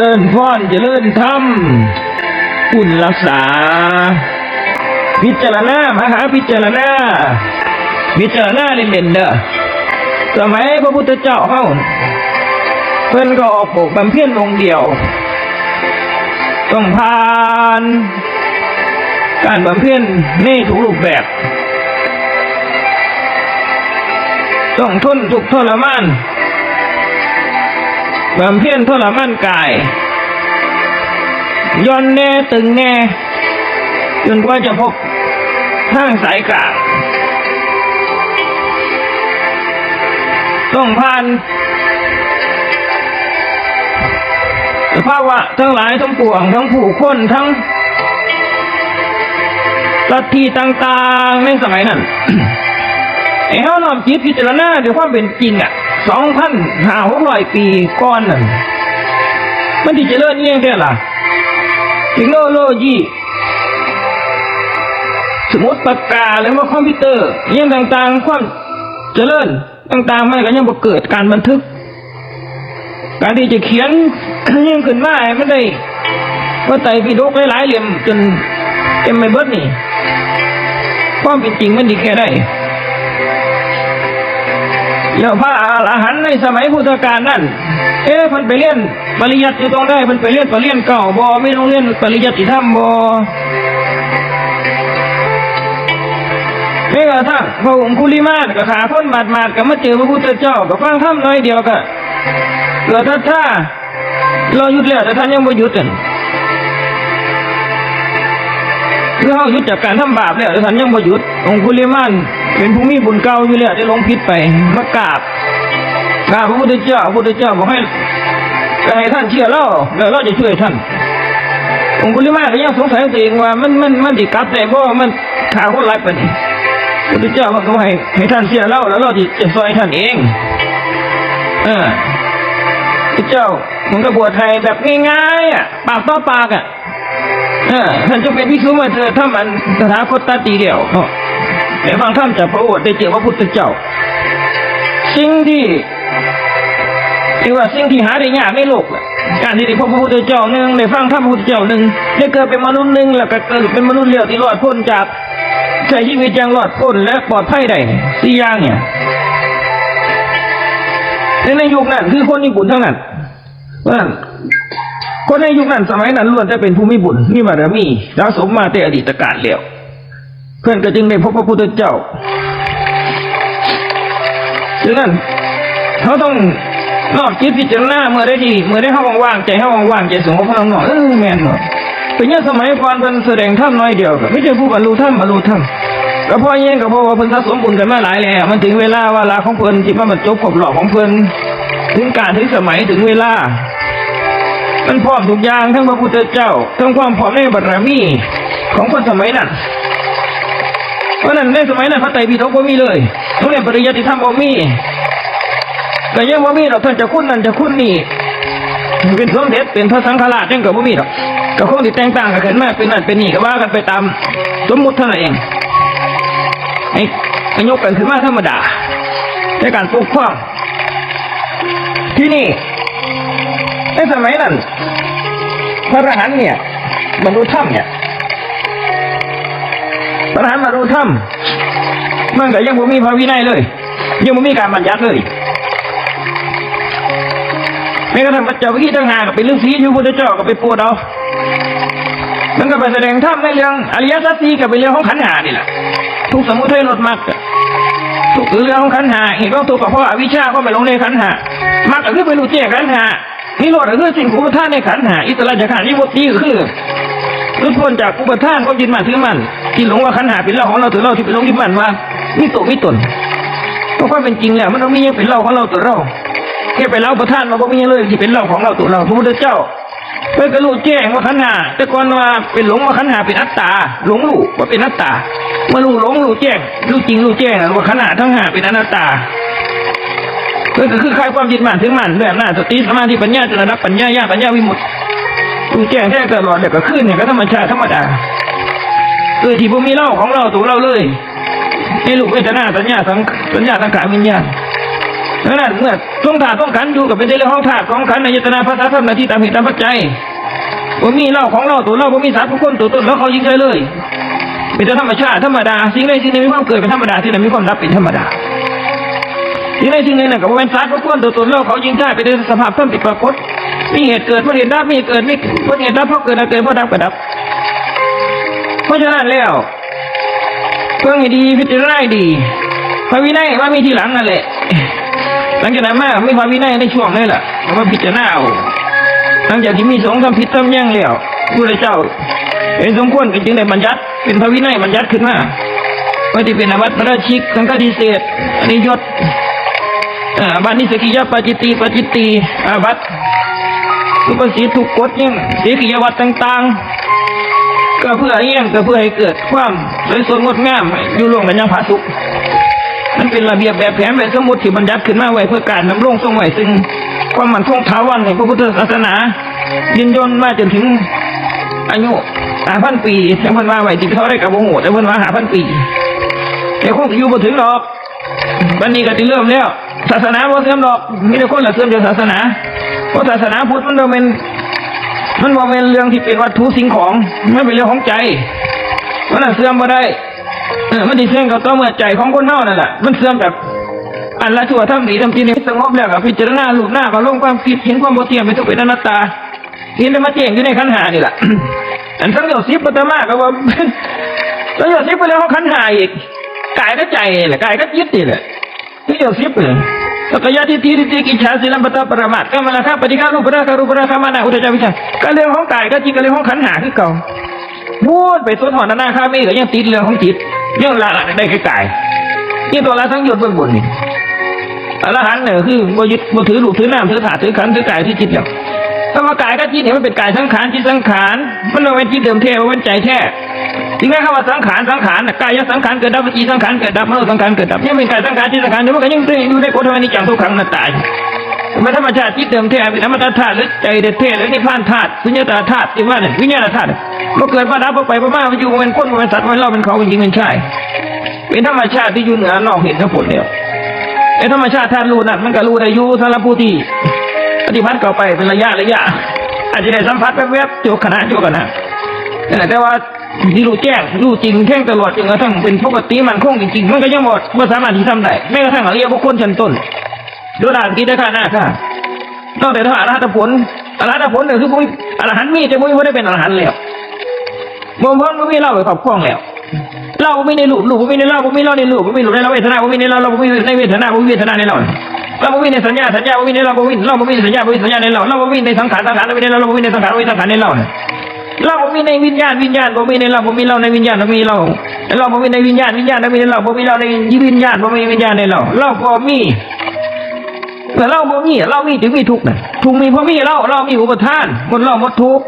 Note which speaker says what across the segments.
Speaker 1: เลิ่นพรเจริญธรรมอุ่นรักษา พิจารณามหาพิจารณาพิจารณาเล่นๆเด้อสมัยพระพุทธเจ้าเฮาเพิ่นก็ออกปกบำเพ็ญองค์เดียว ต้องผ่าน การบำเพ็ญในทุกรูปแบบ ต้องทนทุกทรมาน บำเพ็ญทรมานกายย่อนแน่ตึงแน่จนกว่าจะพบทางสายกลางต้องผ่านสภาวะทั้งหลายทั้งปวงทั้งผู้คนทั้งลัทธิต่างๆในสมัยนั้นไอ้เฮานอมจิตพิจารณาด้วยความเป็นจริงอะ สองพันห้าหกร้อยปีก่อนนั่นมันที่เจริญเองแค่ล่ะเทคโนโลยีสมมติปากกาหรือว่าคอมพิวเตอร์ยังต่างๆความเจริญต่างๆมันก็ยังบ่เกิดการบันทึก การที่จะเขียนยังขึ้นมาให้มันได้ ว่าไตรปิฎกหลายๆเล่มจนเต็มไปเบิดนี่ ความเป็นจริงมันดีแค่ได้ แล้วพระอรหันต์ในสมัยพุทธกาลนั่น เอ๊ะพันไปเรียนปริยัติอยู่ตรงได้พันไปเรียนปริญญาเก่าบอไม่ต้องเรียนปริยัติธรรมบอแม้กระทั่งพระองค์คุลิมาศกับขาพ้นบาดมาดกับมาเจอพระพุทธเจ้ากับฟังธรรมน้อยเดียวก็เกิดท่าท่าเราหยุดแล้วแต่ท่านยังไม่หยุดกั นคือเขาหยุดจากการทำบาปแล้วแต่ท่านยังไม่หยุดองคุลิมานเป็นผู้มีบุญเก่าอยู่แล้วได้ลงพิษไปมากราบกราบพระพุทธเจ้าพระพุทธเจ้าบอกให้ให้ท่านเชื่อเราแล้วเราจะช่วยท่านองคุลิมานก็ยังสงสัยตัวเองว่ามันมันมันติกลับได้เพราะมันขาคนร้ายไปนี่พระพุทธเจ้ามันก็ให้ให้ท่านเชื่อเราแล้วเราจะจะซอยท่านเองเออพระเจ้ามันก็บวชไทยแบบง่ายๆอะปากต่อปากอะ เออท่านจงเป็นพิสุมาเถิดถ้ามันสถาคตตาตีเดียวเนาะแต่ฟังท่านจากพระโอษฐ์ได้เจอพระพุทธเจ้า สิ่งที่ที่ว่าสิ่งที่หาได้ยากในโลกน่ะการที่ได้พบพระพุทธเจ้าหนึ่งได้ฟังธรรมพระพุทธเจ้าหนึ่งได้เกิดเป็นมนุษย์หนึ่งแล้วก็เกิดเป็นมนุษย์เลี้ยวที่รอดพ้นจากใช้ชีวิตอย่างรอดพ้นและปลอดภัยได้สี่อย่างเนี่ยในยุคนั้นคือคนมีบุญทั้งนั้นเพรา คนในยุคนั้นสมัยนั้นล้วนจะเป็นผู้มีบุญมีบารมีสะสมมาแต่อดีตกาลแล้ว เพื่อนก็จึงได้พบพระพุทธเจ้าดังนั้นเขาต้องนอกจิตพิจารณาเมื่อได้ดีเมื่อได้เข้าว่างใจเข้าว่างใจสงบพลังหน่อยเออแม่นหน่อยเป็นยังสมัยก่อนเป็นแสดงธรรมน้อยเดียวก็ไม่ใช่ผู้บรรลุธรรมบรรลุธรรมก็เพราะยังก็เพราะว่าเพิ่นสะสมบุญกันมาหลายแล้วมันถึงเวลาเวลาของเพิ่นที่มันบรรจบครบรอบของเพิ่นถึงการถึงสมัยถึงเวลา มันพร้อมทุกอย่างทั้งพระพุทธเจ้า ทั้งความพร้อมในบารมีของคนสมัยนั้นเพราะนั้นในสมัยนั้นพระไตรปิฎกบ่มีเลยโรงเรียนปริยัติธรรมบ่มีก็ยังบ่มีดอกท่านจะคุ้นนั่นจะคุ้นนี่เป็นสมเด็จเป็นพระสังฆราชยังก็บ่มีดอกก็คงติดแต่งต่างกันขึ้นมาเป็นนั่นเป็นนี่ก็ว่ากันไปตามสมมุติเท่านั้นเองไอ้ไอ้ยกกันขึ้นมาธรรมดาในการปกครองที่นี่ ในสมัยนั้น พระอรหันต์เนี่ยบรรลุธรรมเนี่ยพระอรหันต์บรรลุธรรมมันก็ยังบ่มีพระวินัยเลย ยังบ่มีการบัญญัติเลยแม้กระทั่งพระเจ้าวิกิตั้งหากเป็นฤาษีอยู่พุทธเจ้าก็ไปปวดเอามันก็ไปแสดงธรรมในเรื่องอริยสัจสี่กับเป็นเรื่องของขันหานี่แหละทุกสมุทัยลดมรรคอะทุกเรื่องของขันหาเหตุก็ทุกข์ก็เพราะอวิชชาก็ไปลงในขันหามรรคก็คือไปรู้แจ้งขันหา นิโรธก็คือสิ่งอุปทานในขันหาอิสระจากขันนิมุตติก็คือรุดพ้นจากอุปทานก็ยึดมั่นถือมั่นที่หลงว่าขันหาเป็นเราของเราถือเราที่เป็นหลงยึดมั่นว่ามีตัวมีตนเพราะความเป็นจริงแล้วมันต้องมีย่างเป็นเราของเราตัวเราแค่ไปเล่าประทานมันก็มีย่างเลยที่เป็นเราของเราตัวเราพระพุทธเจ้าเพื่อก็รู้แจ้งว่าขันหาแต่ก่อนว่าเป็นหลงว่าขันหาเป็นอัตตาหลงรู้ว่าเป็นอัตตาเมื่อรู้หลงรู้แจ้งรู้จริงรู้แจ้งว่าขันหาทั้งหาเป็นอนัตตา ก็คือคลายความยึดมั่นถึงมั่นด้วยอำนาจสติสมาธิปัญญาจนระดับปัญญาญาปัญญาวิมุตติดูแจ้งแท้ตลอดเดี๋ยวก็ขึ้นเนี่ยก็ธรรมชาติธรรมดาเออที่พวกมีเล่าของเราตัวเราเลยในลูกเวทนาสัญญาสังสัญญาสังขารวิญญาณดังนั้นเมื่อต้องถาต้องขันอยู่กับเป็นเรื่องของถาของขันในยตนาภาษาธรรมนาที่ตามเหตุตามปัจจัยบ่มีเล่าของเราตัวเราบ่มีสารของคนตัวตนแล้วเขายิงเลยเลยเป็นธรรมชาติธรรมดาสิ่งใดสิ่งหนึ่งมีความเกิดเป็นธรรมดาสิ่งใดมีความดับเป็นธรรมดา สิ่งใดสิ่งหนึ่งน่ะก็บเป็นสารของคนตัวตนแล้วเขายิงได้ไปด้วยสภาพธรรมที่ปรากฏมีเหตุเกิดเพราะเหตุดับมีเหตุเกิดมีเพราะเหตุดับเพราะเกิดเกิดเพราะดับก็ดับ เพราะฉะนั้นแล้วเพิ่งดีพิจารณาดีพระวินัยว่ามีทีหลังนั่นแหละหลังจากนั้นมาไม่พระวินัยในช่วงนี้แหละเอามาพิจารณาเอาหลังจากที่มีสงฆ์ทำผิดทำแย่งแล้วพระเจ้าเห็นสมควรก็จึงได้บัญญัติเป็นพระวินัยบัญญัติขึ้นมาว่าที่เป็นอาวัตพระราชิกสังฆทิเศษอันนี้ยศ บันนิสกิยาปจิตติปจิตติอาวัตทุกสีทุกกฎยังสีกิยวัตต่างๆ ก็เพื่อเอี้ยงก็เพื่อให้เกิดความสวยสดงดงามอยู่ร่วมกันอยังผาสุกมันเป็นระเบียบแบบแผนแบบสมมติที่บัญญัติขึ้นมาไว้เพื่อการนำรงทรงไว้ซึ่งความมั่นคงถาวรในพระพุทธศาสนา ยืนยนมาจนถึงอายุหาพันปีแต่พิ่นว่าไหว้ที่เขาได้กับโมโหแต่เพิ่นว่าหาพันปีแต่คงอยู่บ่ถึงหรอกบันนี้ก็จะเริ่มแล้ว ศาสนาบ่เสื่อมหรอกมีแต่คนละเสื่อมจากศาสนาเพราะศาสนาพุทธมันเราเป็นมันบ่เป็นเรื่องที่เป็นวัตถุสิ่งของมันเป็นเรื่องของใจมันน่ะเสื่อมบ่ได้เออมันสิเสื่อมกับตัวเมื่อใจของคนเฮานั่นแหละมันเสื่อมแบบอันละชั่วทำดีทำจริงสงบแล้วก็พิจารณารูปหน้าก็ลงความคิดเห็นความบ่เที่ยงเป็นทุกเป็นอนัตตาเห็นได้มาแจ้งอยู่ในขันหานี่แหละอันสังโยชน์สิบปัตมาก็ว่าสังโยชน์สิบไปแล้วขันหาอีกกายก็ใจแหละกายก็จิตนี่แหละสังโยชน์สิบเลย สักยะทิฏฐิทิฏฐิกิจฉาสิลัมปตะปรมาตกรรมราคาปฏิฆารูปราคารูปราคามานะอุตจาวิชาก็เรื่องของกายก็จิตก็เรื่องของขันธ์หาคือเก่าพูดไปสุดหอนานาคามีก็ยังติดเรื่องของจิตยังละได้แค่กายนี่ตัวละทั้งยศเบื้องบนนี่อรหันต์เนี่ยคือบ่ยึดบ่ถือรูปถือน้ำถือถาถือขันถือกายถือจิตแล้วถ้าว่ากายกับจิตเนี่ยมันเป็นกายสังขารจิตสังขารมันไม่เป็นจิตเดิมแท้มันเป็นใจแท้ ถึงแม้คำว่าสังขารสังขารกายสังขารเกิดดับจิตสังขารเกิดดับมโนสังขารเกิดดับยังเป็นกายสังขารจิตสังขารนี่มันก็ยังอยู่ในกฎธรรมนิจังทุกขังนัตตายมันธรรมชาติจิตเดิมแท้เป็นธรรมติธาตุหรือใจเด็ดแท้หรือนิพพานธาตุสุญญตาธาตุที่ว่าเนี่ยวิญญาณธาตุมันเกิดมาดับไปไปมามันอยู่เป็นคนเป็นสัตว์เป็นเราเป็นเขาเป็นหญิงเป็นชายเป็นธรรมชาติที่อยู่เหนือนอกเหตุทั้งหมดแล้วไอ้ธรรมชาติธาตุรู้นั่นมันก็รู้ได้อยู่สำหรับผู้ที่ปฏิบัติเข้าไปเป็นระยะระยะอาจจะได้สัมผัสแวบๆโจกขณะโจกขณะนั่นแหละแต่ว่า ที่รู้แจ้งรู้จริงแท่งตลอดจนกระทั่งเป็นปกติมันคงจริงๆมันก็ยังหมดว่าสามารถที่ทำได้แม้กระทั่งอริยบุคคลชั้นต้นโดยด่านที่ได้ค่าหน้าค่ะนอกจากถ้าอรหัตผลอรหัตผลเนี่ยคือผู้อรหันต์มีแต่ผู้ไม่ได้เป็นอรหันต์แล้วบ่มพ้นบ่มีเล่าไปครอบครองแล้วเล่าบ่มีในรูปรูปบ่มีในเล่าบ่มีเล่าในรูปบ่มีรูปในเล่าเวทนาบ่มีในเล่าเราบ่มีในเวทนาบ่มีเวทนาในเล่าเราบ่มีในสัญญาสัญญาบ่มีในเราบ่มีเราบ่มีในสัญญาบ่มีสัญญาในเราเราบ่มีในสังขารสังขารบ่มีในเราเราบ่มีในสังขารบ่มีสังขารในเรา เราบ่มีในวิญญาณวิญญาณบ่มีในเราบ่มีเราในวิญญาณบ่มีเราเราบ่มีในวิญญาณวิญญาณบ่มีในเราบ่มีเราในวิญญาณบ่มีวิญญาณในเราเราบ่มีแต่เราบ่มีเรามีจึงมีทุกข์นะทุกมีเพราะมีเราเรามีอุปทานหมดเราหมดทุกข์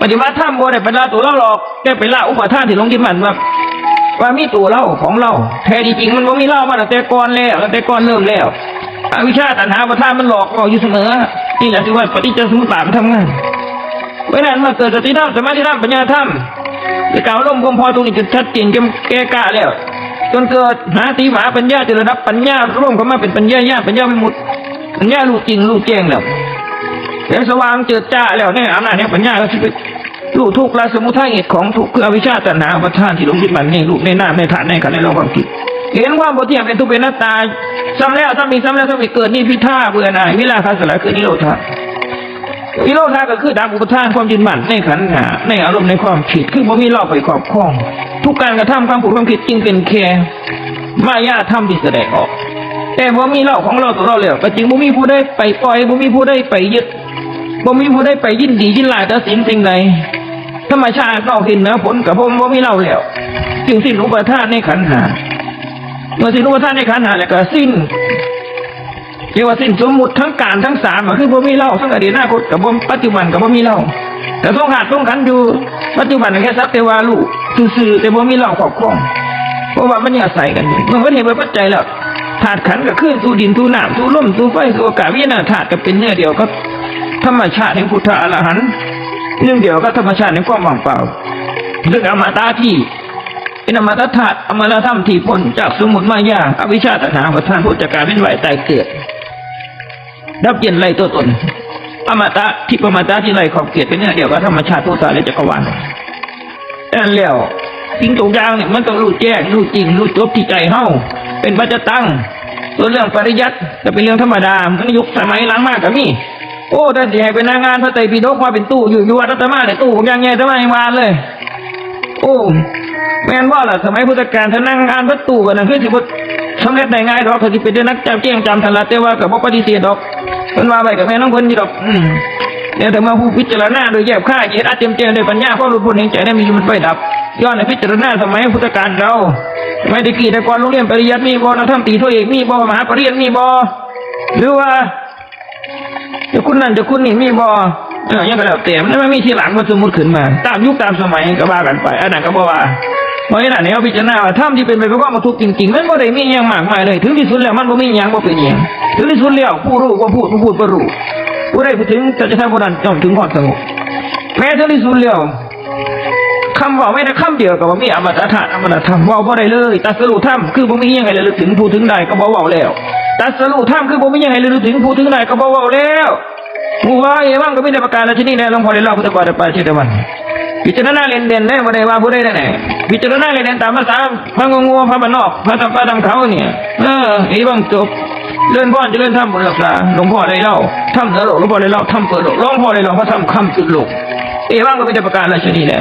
Speaker 1: ปฏิบัติธรรมบ่ได้เป็นลาตัวเราหรอกแค่เป็นละอุปทานที่ลงยึดมั่นว่าว่ามีตัวเราของเราแท้จริงมันบ่มีเรามาตั้งแต่ก่อนแล้วตั้งแต่ก่อนเริ่มแล้วอวิชชาตัณหาประทานมันหลอกเราอยู่เสมอนี่แหละที่ว่าปฏิจจสมุปบาทมันทำงาน เพราะนั้นมาเกิดสติธรรมสมาธิธรรมปัญญาธรรมจะกล่าวลมกลมพอตรงนี้จนชัดเจนจนแก่กล้าแล้วจนเกิดหาตีหมาปัญญาจนระดับปัญญาร่วมเข้ามาเป็นปัญญาญาปัญญาไม่หมดปัญญารู้จริงรู้แจ้งแล้วแล้วสว่างเจิดจ้าแล้วเนี่ยอำนาจเนี่ยปัญญาก็คือรู้ทุกข์ละสมุทัยเหตุของทุกข์คืออวิชชาตัณหาประทานที่หลงยึดมันในรูปในหน้าในฐานในขันในโลกความคิดเห็นความบ่เที่ยงเป็นทุกข์เป็นหน้าตาซ้ำแล้วซ้ำอีกซ้ำแล้วซ้ำอีกเกิดนี่พิท่าเบื่อหน่ายวิลาคาสลายคือนิโรธา นิโรธาก็คือดับอุปทานความยึดมั่นในขันหาในอารมณ์ในความคิดคือบ่มีเล่าไปครอบครอง ทุกการกระทำความผูกความคิดจึงเป็นแค่มายาธรรมที่แสดงออก แต่บ่มีเล่าของเราตัวเราแล้วก็จริงบ่มีผู้ใดไปปล่อยบ่มีผู้ใดไปยึดบ่มีผู้ใดไปยินดียินลายตัดสินสิ่งใดธรรมชาตินอกสิ้นนือผลกับผมว่มีเล่าแล้วจึงสิ้นอุปทานในขันหาเมื่อสิ้นอุปทานในขันหาแล้วก็สิ้น เรียกว่าสิ้นสมมุติทั้งการทั้งสามอะคือผมมีเล่าทั้งอดีตอนาคตกับผมปัจจุบันกับผมมีเล่าแต่ต้องขาดต้องขันอยู่ปัจจุบันแค่สักแต่ว่าลูกซื่อแต่ผมมีเล่าครอบครองเพราะว่ามันยังอาศัยกันอยู่มันก็เห็นเป็นปัจจัยแล้วธาตุขันกับขึ้นสู่ดินสู่น้ำสู่ลมสู่ไฟสู่อากาศวิญญาณธาตุก็เป็นเนื้อเดียวกับธรรมชาติแห่งพุทธะอรหันต์เรื่องเดียวก็ธรรมชาติในความว่างเปล่าเรื่องอมตะที่เป็นอมตะธาตุอมตะธรรมที่พ้นจากสมุติมายาอวิชชาตนาประทานพุทธการเป็นไหวตายเกิด ดับเย็นไรตัวตนอมตะที่ประมาตะที่ไรขอบเกียรติเป็นเนี่ยเดียวกับธรรมชาติผู้ตายและจักรวาลนั้นแล้วสิ่งทุกอย่างเนี่ยมันต้องรู้แจ้งรู้จริงรู้จบที่ใจเฮาเป็นปัจจตังส่วนเรื่องปริยัติก็เป็นเรื่องธรรมดามันยุคสมัยหลังมากกับมีโอ้ท่านที่ให้เป็นนางงานพระไตรปิฎกมาเป็นตู้อยู่อยู่วัดรัตมาเนี่ยตู้ผมยังไงทำไมวานเลย โอ้แม่นว่าล่ะสมัยพุทธกาลท่านนั่งงานพระตู้กันนั่นคือสิบ สำเร็จได้ง่ายดอกเขาสิเป็นได้นักจำเจียงจำทันละแต่ว่ากับบ่ปฏิเสธดอกเพิ่นว่าไปกับแม่น้องเพิ่นอยู่ดอกเนี่ยแต่มาผู้พิจารณาโดยแยบค่ายเหตุอาจเต็มเจด้วยปัญญาเพราะรู้พ้นเห็นใจได้มีอยู่มันไฟดับ ย้อนในพิจารณาสมัยพุทธกาลเราสมัยตะกี้แต่ก่อนโรงเรียนปริยัติมีบ่นักธรรมตรีโทเอกมีบ่มหาปริญญามีบ่หรือว่าจะคุณนั่นจะคุณนี่มีบ่เออยังก็แล้วแต่มันไม่มีทีหลังมันสมมติขึ้นมา ตามยุคตามสมัยก็ว่ากันไปอันนั้นก็บ่ว่า เพราะฉะนั้นเนี่ยเอาพิจารณาว่าถ้ำที่เป็นไปเพื่อความบรรทุกข์จริงๆมันบ่ได้มีอย่างมากมายเลย ถึงที่สุดแล้วมันบ่มีอย่างบ่เป็นอย่างถึงที่สุดแล้วผู้รู้ก็พูดผู้พูดบ่รู้ผู้ใดพูดถึงจะจะทำผู้นั้นจอมถึงความสงบแม้ถึงที่สุดแล้วคำว่าไม่ได้คำเดียวกับว่ามีอมตะธาตุอมตะธรรมว่าบ่ได้เลยตัสรุปธรรมคือบ่มีหยังไงเลยถึงผู้ถึงได้ก็บ่เว้าแล้วตัสรุปธรรมคือบ่มีหยังไงเลยถึงผู้ถึงได้ก็บ่เว้าแล้วหมู่ว่าเอวังก็ไมีแต่ประการและชนิดใดหลวงพ่อได้เล่าพุทธกาลไปเช่นเดียวกัน พิจารณาเล่นเด่นได้บ่ได้ว่าผู้ใดได้ไหนพิจารณาเล่นเด่นตามภาษาพระงงัวพระบ้านอกพระตำปาตำเขาเนี่ยเออเอวังจบเลื่อนพ่อจะเลื่อนทำบนหลักษาหลวงพ่อได้เล่าทำเสือโลกหลวงพ่อได้เล่าทำเปิดโลกหลวงพ่อได้เล่าพระทำคำจุดหลกเอวังก็เป็นประการและชนีแหละ